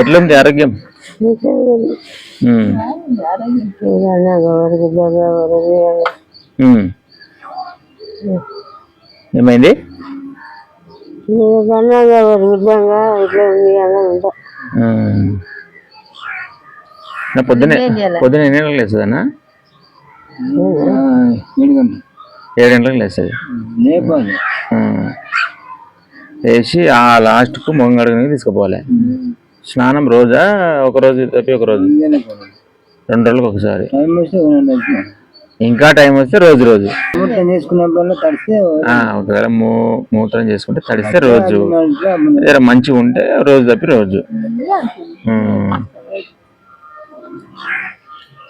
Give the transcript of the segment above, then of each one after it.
ఎట్లుంది ఆరోగ్యం. ఏమైంది? పొద్దునే పొద్దున ఎన్ని గంటలకు లేస్తుందన్నా ఏడు గంటలకు లేస్తుంది వేసి ఆ లాస్ట్కు మొంగడుగునికి తీసుకుపోవాలి. స్నానం రోజా? ఒక రోజు తప్పి ఒక రోజు? రెండు రోజులకు ఒకసారి. ఇంకా టైం వస్తే రోజు రోజు. ఒకవేళ మూ మూత్రం చేసుకుంటే తడిస్తే రోజు. మంచిగా ఉంటే రోజు తప్పి రోజు.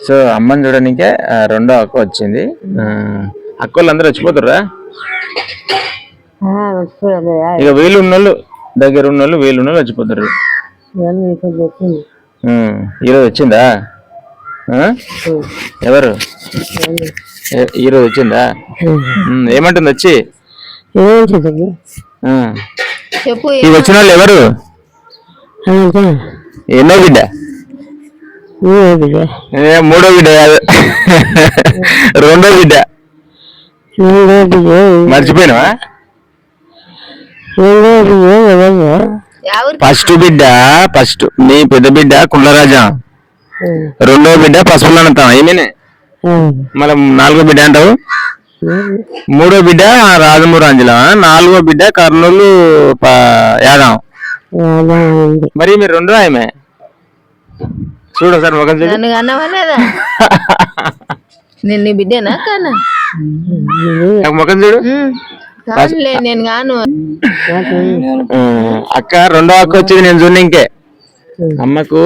సో అమ్మని చూడడానికే రెండో అక్క వచ్చింది. ఆ, అక్క వాళ్ళు అందరూ వచ్చిపోతుర్రా? ఇక వీళ్ళు ఉన్నోళ్ళు దగ్గర ఉన్నోళ్ళు వీళ్ళు ఉన్నోళ్ళు వచ్చిపోతారు. ఈరోజు వచ్చిందా? ఎవరు? ఈరోజు వచ్చిందా? ఏమంటుంది వచ్చి? ఈ వచ్చిన వాళ్ళు ఎవరు? ఎన్నో బిడ్డ? ఏ, మూడో బిడ్డ కాదు. రెండో బిడ్డ. మర్చిపోయినావా? ఎవరు? ఫస్ట్ బిడ్డ ఫస్ట్ నీ పెద్ద బిడ్డ కుండరాజా రెండో బిడ్డ పసుపులనంతా ఏమేనే? మళ్ళీ నాలుగో బిడ్డ అంటావు? మూడో బిడ్డ రాజమూరాంజల నాలుగో బిడ్డ కర్నూలు యాదవ్. మరి మీరు రెండో ఆమె? చూడు సార్ ఒక నన్ను బిడ్డేనా కానా ముఖం చూడు. నేను అక్క రెండో అక్క వచ్చేది నేను చూడ ఇంకే. అమ్మకు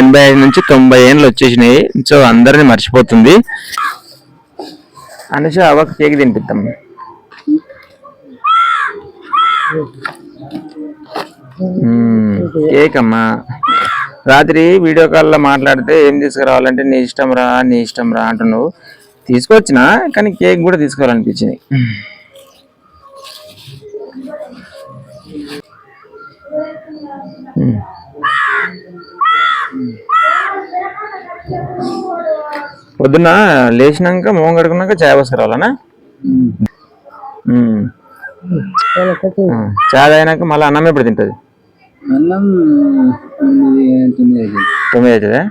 ఎనభై ఐదు నుంచి తొంభై ఏళ్ళు వచ్చేసినాయి. సో అందరిని మర్చిపోతుంది. అనేసి అవ్వకు కేక్ తినిపిద్దాం. కేక్ అమ్మా రాత్రి వీడియో కాల్లో మాట్లాడితే ఏం తీసుకురావాలంటే నీ ఇష్టం రా నీ ఇష్టం రా అంటున్నావు. తీసుకొచ్చిన కానీ కేక్ కూడా తీసుకోవాలనిపించింది. పొద్దున్న లేచినాక మొహం కడుకున్నాక చాయ్ పోసుకురావాలనా చాయ్ తాగినాక మళ్ళీ అన్నం ఎప్పుడు తింటుంది? అన్నం తొమ్మిది అవుతుందా.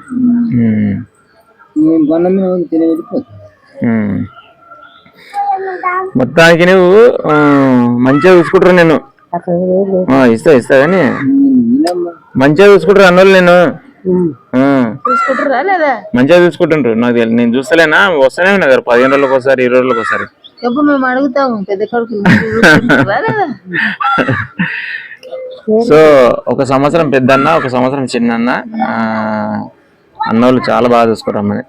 మొత్తానికి నువ్వు మంచిగా చూసుకుంటారు నేను ఆ, ఇస్తా ఇస్తా కానీ మంచిగా చూసుకుంటారు అన్నోళ్ళు నేను ఆ, చూసుకుంటారా లేదా? మంచిగా చూసుకుంటుండ్రు. నాకు తెలి- నేను చూస్తలేనా? వస్తూనే ఉన్నా కదా పదిహేను రోజులకు ఒకసారి ఇరవై రోజులకు ఒకసారి. మేము అడుగుతాము పెద్ద కొడుకు సో ఒక సంవత్సరం పెద్దన్న ఒక సంవత్సరం చిన్నన్న ఆ, అన్నోళ్ళు చాలా బాగా చూసుకుంటారు అమ్మని.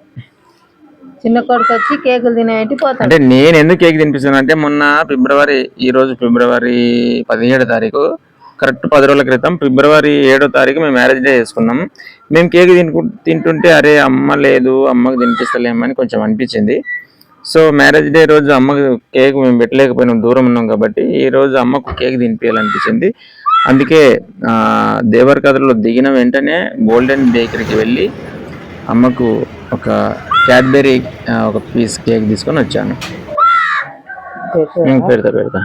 చిన్న కొడుకు వచ్చి కేకులు తినేటి పోతాడు. అంటే నేను ఎందుకు కేక్ తినిపిస్తాను అంటే మొన్న ఫిబ్రవరి ఈ రోజు ఫిబ్రవరి పదిహేడు తారీఖు కరెక్ట్ పది రోజుల క్రితం ఫిబ్రవరి ఏడో తారీఖు మేము మ్యారేజ్ డే చేసుకున్నాం. మేము కేక్ తినుకు తింటుంటే అరే అమ్మ లేదు అమ్మకి తినిపిస్తలేమని కొంచెం అనిపించింది. సో మ్యారేజ్ డే రోజు అమ్మకి కేక్ మేము పెట్టలేకపోయినాం దూరం ఉన్నాం కాబట్టి ఈ రోజు అమ్మకు కేక్ తినిపించాలనిపించింది అందుకే దేవర్ కథలో దిగిన వెంటనే గోల్డెన్ బేకరీకి వెళ్ళి అమ్మకు ఒక క్యాడ్బెరీ ఒక పీస్ కేక్ తీసుకొని వచ్చాను. పెడతా పెడతా.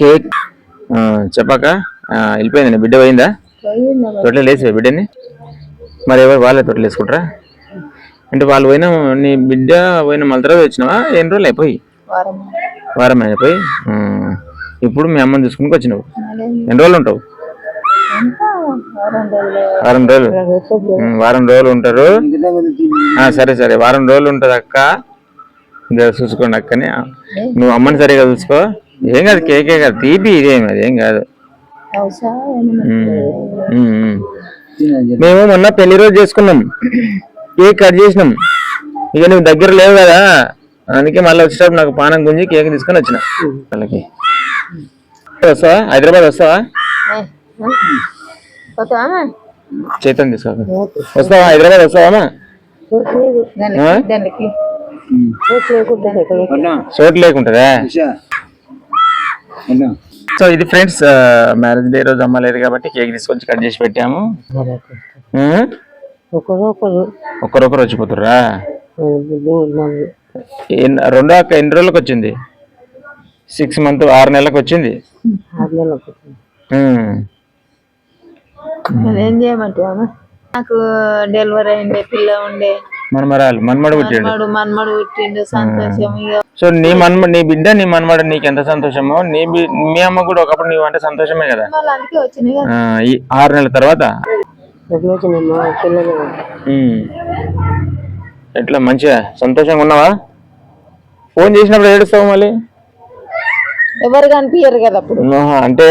కేక్ చెప్పాక ఆ, వెళ్ళిపోయింది నీ బిడ్డ పోయిందా? తొట్ల లేచి బిడ్డని? మరి ఎవరు వాళ్ళే తొట్ల వేసుకుంటారా? అంటే వాళ్ళు పోయిన నీ బిడ్డ పోయిన మళ్ళీ తర్వాత వచ్చినావా? ఎన్ని రోజులు అయిపోయి? వారం అయిపోయి? ఇప్పుడు మీ అమ్మని చూసుకుని వచ్చినావు. ఎన్ని రోజులు ఉంటావు? వారం రోజులు. వారం రోజులు. ఉంటారు. సరే సరే. వారం రోజులు ఉంటుంది అక్క చూసుకోండి అక్కని. నువ్వు అమ్మని సరిగా చూసుకో. ఏం కాదు కేకే కాదు తీపి ఇదేం అది ఏం కాదు. మేము. మొన్న పెళ్ళి రోజు చేసుకున్నాం. కేక్ కట్ చేసినాం. ఇక నువ్వు దగ్గర లేవు కదా అందుకే మళ్ళీ వచ్చేటప్పుడు నాకు పానం గుంజి కేక్ తీసుకొని వచ్చిన. వాళ్ళకి. వస్తావా? హైదరాబాద్ వస్తావా? చైతన్ తీసుకో. వస్తావా? హైదరాబాద్ వస్తావా? దానికి దానికి. చోటు లేకుంటుందా? సో ఇది ఫ్రెండ్స్ మ్యారేజ్ డే రోజు అమ్మ లేదు కాబట్టి కేక్ తీసుకొచ్చి కట్ చేసి పెట్టాము? ఒకరొకరు వచ్చిపోతుర్రా? రెండో అక్క ఎన్ని రోజులకు వచ్చింది? సిక్స్ మంత్ ఆరు నెలలకు వచ్చింది. ఏం చేయమంటే నాకు డెలివరీ అయిండే పిల్ల ఉండే. మనమరాలు మన్మడు పుట్టాడు. మన్మడు మన్మడు పుట్టిండు సంతోషం ఇక సో నీ మన్మ నీ బిడ్డ నీ మన్మడు నీకు ఎంత సంతోషమో? నీ బి- మీ అమ్మ కూడా ఒకప్పుడు నీవు అంటే సంతోషమే కదా? ఈ ఆరు నెలల తర్వాత. ఎట్లా మంచిగా? సంతోషంగా ఉన్నావా? ఫోన్ చేసినప్పుడు ఏడుస్తావు మళ్ళీ? ఎవరు కనిపించరు కదా అప్పుడు. అంటే.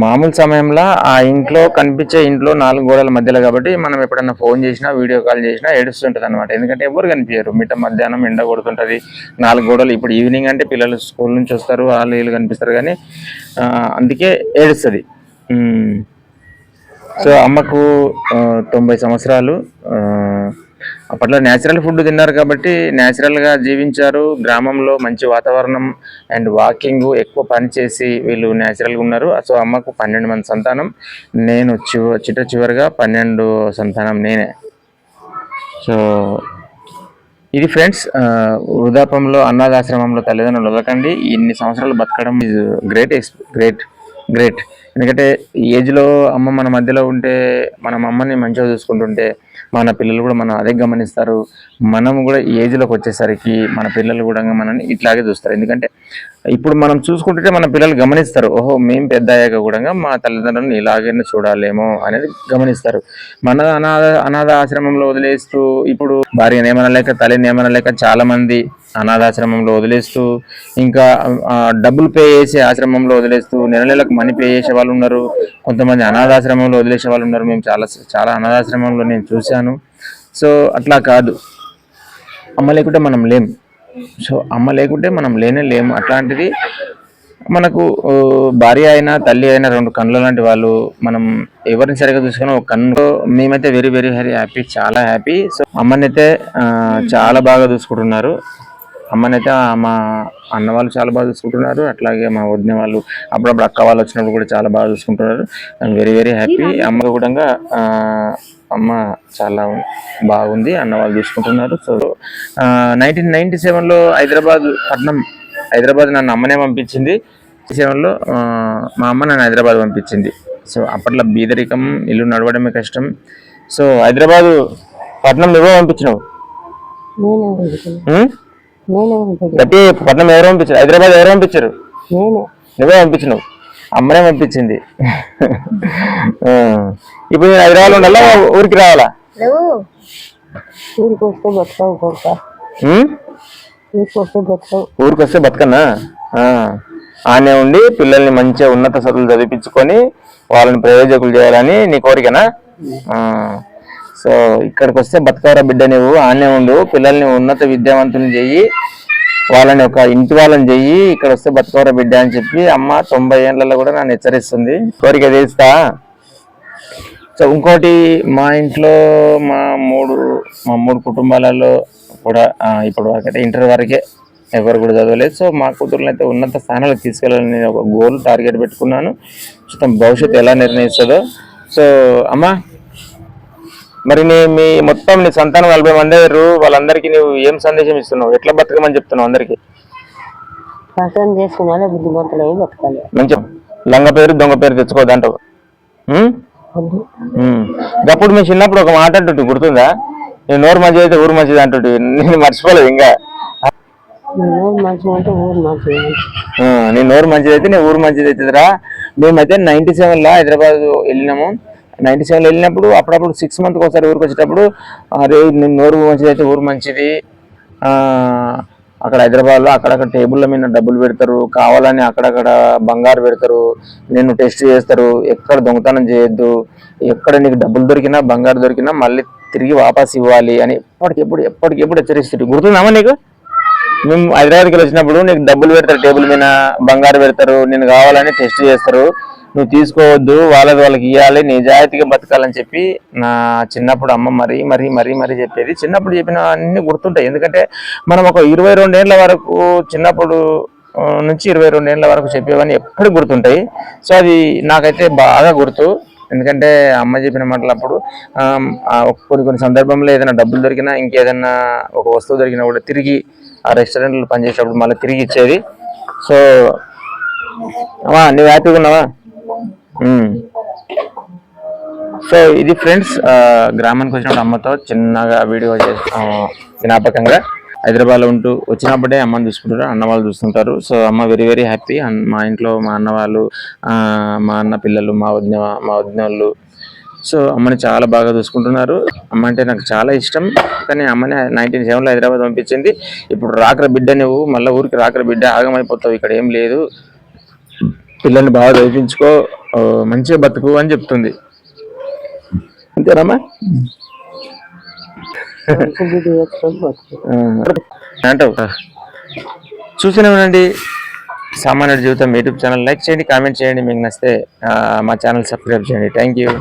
మామూలు సమయంలో ఆ ఇంట్లో కనిపించే ఇంట్లో నాలుగు గోడల మధ్యలో కాబట్టి మనం ఎప్పుడన్నా ఫోన్ చేసినా వీడియో కాల్ చేసినా ఏడుస్తుంటుంది అనమాట ఎందుకంటే ఎవరు కనిపించరు. మిట్ట మధ్యాహ్నం ఎండ కొడుతుంటుంది. నాలుగు గోడలు ఇప్పుడు ఈవినింగ్ అంటే పిల్లలు స్కూల్ నుంచి వస్తారు వాళ్ళు వీళ్ళు కనిపిస్తారు కానీ అందుకే ఏడుస్తుంది. సో అమ్మకు తొంభై సంవత్సరాలు అప్పట్లో న్యాచురల్ ఫుడ్ తిన్నారు కాబట్టి న్యాచురల్గా జీవించారు. గ్రామంలో మంచి వాతావరణం అండ్ వాకింగ్ ఎక్కువ పని చేసి వీళ్ళు న్యాచురల్గా ఉన్నారు. సో అమ్మకు పన్నెండు మంది సంతానం నేను చివ చిట్ట చివరిగా పన్నెండు సంతానం నేనే. సో ఇది ఫ్రెండ్స్ వృద్ధాపంలో అనాథాశ్రమంలో తల్లిదండ్రులు వదకండి ఇన్ని సంవత్సరాలు బతకడం ఇది గ్రేట్ గ్రేట్ గ్రేట్ ఎందుకంటే ఈ ఏజ్లో అమ్మ మన మధ్యలో ఉంటే మనం అమ్మని మంచిగా చూసుకుంటుంటే మన పిల్లలు కూడా మనం అదే గమనిస్తారు. మనం కూడా ఈ ఏజ్లోకి వచ్చేసరికి మన పిల్లలు కూడా మనల్ని ఇట్లాగే చూస్తారు. ఎందుకంటే ఇప్పుడు మనం చూసుకుంటుంటే మన పిల్లలు గమనిస్తారు ఓహో మేము పెద్ద అయ్యాక కూడా మా తల్లిదండ్రులను ఇలాగే చూడాలేమో అనేది గమనిస్తారు. మన అనాథ అనాథ ఆశ్రమంలో వదిలేస్తూ ఇప్పుడు భార్య నియమనలేక తల్లి నియమనలేక చాలా అనాథాశ్రమంలో వదిలేస్తూ ఇంకా డబ్బులు పే చేసే ఆశ్రమంలో వదిలేస్తూ నెల నెలకు మనీ పే చేసే వాళ్ళు ఉన్నారు. కొంతమంది అనాథాశ్రమంలో వదిలేసే వాళ్ళు ఉన్నారు. మేము చాలా చాలా అనాథాశ్రమంలో నేను చూశాను. సో అట్లా కాదు. అమ్మ లేకుంటే మనం లేం. సో అమ్మ లేకుంటే మనం లేనే లేము. అట్లాంటిది మనకు భార్య అయినా తల్లి అయినా రెండు కళ్ళు లాంటి వాళ్ళు మనం ఎవరిని సరిగా చూసుకున్నా ఒక కన్ను. మేమైతే వెరీ వెరీ వెరీ హ్యాపీ చాలా హ్యాపీ సో అమ్మనైతే చాలా బాగా చూసుకుంటున్నారు. అమ్మనైతే మా అన్న వాళ్ళు చాలా బాగా చూసుకుంటున్నారు. అట్లాగే మా వదిన వాళ్ళు అప్పుడప్పుడు అక్క వాళ్ళు వచ్చినప్పుడు కూడా చాలా బాగా చూసుకుంటున్నారు. ఐఎమ్ వెరీ వెరీ హ్యాపీ అమ్మ కూడా అమ్మ చాలా బాగుంది. అన్న వాళ్ళు చూసుకుంటున్నారు. సో నైన్టీన్ నైన్టీ సెవెన్లో హైదరాబాద్ పట్నం హైదరాబాద్ నన్ను అమ్మనే పంపించింది. సెవెన్లో మా అమ్మ నన్ను హైదరాబాద్ పంపించింది. సో అప్పట్లో బీదరికం ఇల్లు నడవడమే కష్టం. సో హైదరాబాద్ పట్నం నువ్వే పంపించినావు? గట్టి పట్నం ఎవరు పంపించారు? హైదరాబాద్ ఎవరు పంపించారు? నువ్వే పంపించినావు. అమ్మనే పంపించింది. ఆ. ఇప్పుడు నేను హైదరాబాద్ ఉండాలా? ఊరికి రావాలా? ఊరికి వస్తే బతుకావు? ఊరికి వస్తే బతకన్నా? ఆ. ఆనే ఉండి పిల్లల్ని మంచిగా ఉన్నత చదువులు చదివించుకొని వాళ్ళని ప్రయోజకులు చేయాలని నీ కోరికనా? ఆ. సో ఇక్కడికి వస్తే బతకవరా బిడ్డ నువ్వు ఆనే ఉండు పిల్లల్ని ఉన్నత విద్యావంతులు చెయ్యి వాళ్ళని ఒక ఇంటి వాళ్ళని చెయ్యి ఇక్కడ వస్తే బతకవరా బిడ్డ అని చెప్పి అమ్మ తొంభై ఏళ్ళలో కూడా నన్ను హెచ్చరిస్తుంది. కోరిక తీస్తా సో ఇంకోటి మా ఇంట్లో మా మూడు మా మూడు కుటుంబాలలో కూడా ఇప్పుడు వరకైతే ఇంటర్ వరకే ఎవరు కూడా చదవలేదు. సో మా కూతుర్ని అయితే ఉన్నత స్థానాలకు తీసుకెళ్ళాలని నేను ఒక గోల్ టార్గెట్ పెట్టుకున్నాను. మొత్తం భవిష్యత్తు ఎలా నిర్ణయిస్తుందో. సో అమ్మా మరి నీ మీ మొత్తం నీ సంతానం నలభై మంది అయ్యారు. వాళ్ళందరికీ నువ్వు ఏం సందేశం ఇస్తున్నావు? ఎట్లా బతకమని చెప్తున్నావు అందరికి? బుద్ధిమంతులు బతకాలి? మంచి లంగ పేరు దొంగ పేరు ఉమ్. అప్పుడు మీ చిన్నప్పుడు ఒక మాట అంటుంటే గుర్తుందా? నేను నోరు మంచిది అయితే ఊరు మంచిది అంటుంటే. నేను మర్చిపోలేదు ఇంకా. ఊరు మంచిగా అంటే ఊరు మంచిగా ఆ, నీ నోరు మంచిది అయితే నేను ఊరు మంచిది అవుతుందిరా. మేమైతే నైన్టీ సెవెన్లో హైదరాబాద్ వెళ్ళినాము. నైన్టీ సెవెన్లో వెళ్ళినప్పుడు అప్పుడప్పుడు సిక్స్ మంత్కి ఒకసారి ఊరికి వచ్చేటప్పుడు అరే నోరు మంచిది అయితే ఊరు మంచిది. అక్కడ హైదరాబాద్లో అక్కడక్కడ టేబుల్ల మీద డబ్బులు పెడతారు కావాలని అక్కడక్కడ బంగారు పెడతారు నేను టెస్ట్ చేస్తారు ఎక్కడ దొంగతనం చేయొద్దు ఎక్కడ నీకు డబ్బులు దొరికినా బంగారు దొరికినా మళ్ళీ తిరిగి వాపస్ ఇవ్వాలి అని ఎప్పటికెప్పుడు ఎప్పటికెప్పుడు హెచ్చరిస్తారు గుర్తుందామా నీకు? మేము హైదరాబాద్కి వచ్చినప్పుడు నీకు డబ్బులు పెడతారు టేబుల్ మీద బంగారు పెడతారు నేను కావాలని టెస్ట్ చేస్తారు. నువ్వు తీసుకోవద్దు వాళ్ళది వాళ్ళకి ఇవ్వాలి నిజాయితీగా బతకాలని చెప్పి నా చిన్నప్పుడు అమ్మ మరీ మరీ మరీ మరీ చెప్పేది. చిన్నప్పుడు చెప్పిన అన్ని గుర్తుంటాయి. ఎందుకంటే మనం ఒక ఇరవై రెండేళ్ళ వరకు చిన్నప్పుడు నుంచి ఇరవై రెండు వరకు చెప్పేవన్నీ ఎప్పుడు గుర్తుంటాయి. సో అది నాకైతే బాగా గుర్తు. ఎందుకంటే అమ్మ చెప్పిన మాటలు అప్పుడు కొన్ని కొన్ని సందర్భంలో ఏదైనా డబ్బులు దొరికినా ఇంకేదైనా ఒక వస్తువు దొరికినా కూడా తిరిగి ఆ రెస్టారెంట్లో పనిచేసేటప్పుడు మళ్ళీ తిరిగి ఇచ్చేది. సో అమ్మా నువ్వు హ్యాపీగా ఉన్నావా? సో ఇది ఫ్రెండ్స్ గ్రామానికి వచ్చినప్పుడు అమ్మతో చిన్నగా వీడియో జ్ఞాపకంగా హైదరాబాద్లో ఉంటూ వచ్చినప్పుడే అమ్మని చూసుకుంటారు అన్న వాళ్ళు చూస్తుంటారు. సో అమ్మ వెరీ వెరీ హ్యాపీ మా ఇంట్లో మా అన్న వాళ్ళు మా అన్న పిల్లలు మా వదిన మా వదిన వాళ్ళు సో అమ్మని చాలా బాగా చూసుకుంటున్నారు. అమ్మ అంటే నాకు చాలా ఇష్టం. కానీ అమ్మని నైన్టీన్ సెవెన్లో హైదరాబాద్ పంపించింది. ఇప్పుడు రాకర బిడ్డ నువ్వు మళ్ళీ ఊరికి రాకర బిడ్డ ఆగమైపోతావు. ఇక్కడ ఏం లేదు. పిల్లల్ని బాగా చదివించుకో. మంచిగా బతుకు అని చెప్తుంది. అంతేనమ్మా అంటావు. చూసిన సామాన్యుడి జీవితం యూట్యూబ్ ఛానల్. లైక్ చేయండి కామెంట్ చేయండి. మీకు నచ్చితే మా ఛానల్ సబ్స్క్రైబ్ చేయండి. Thank you.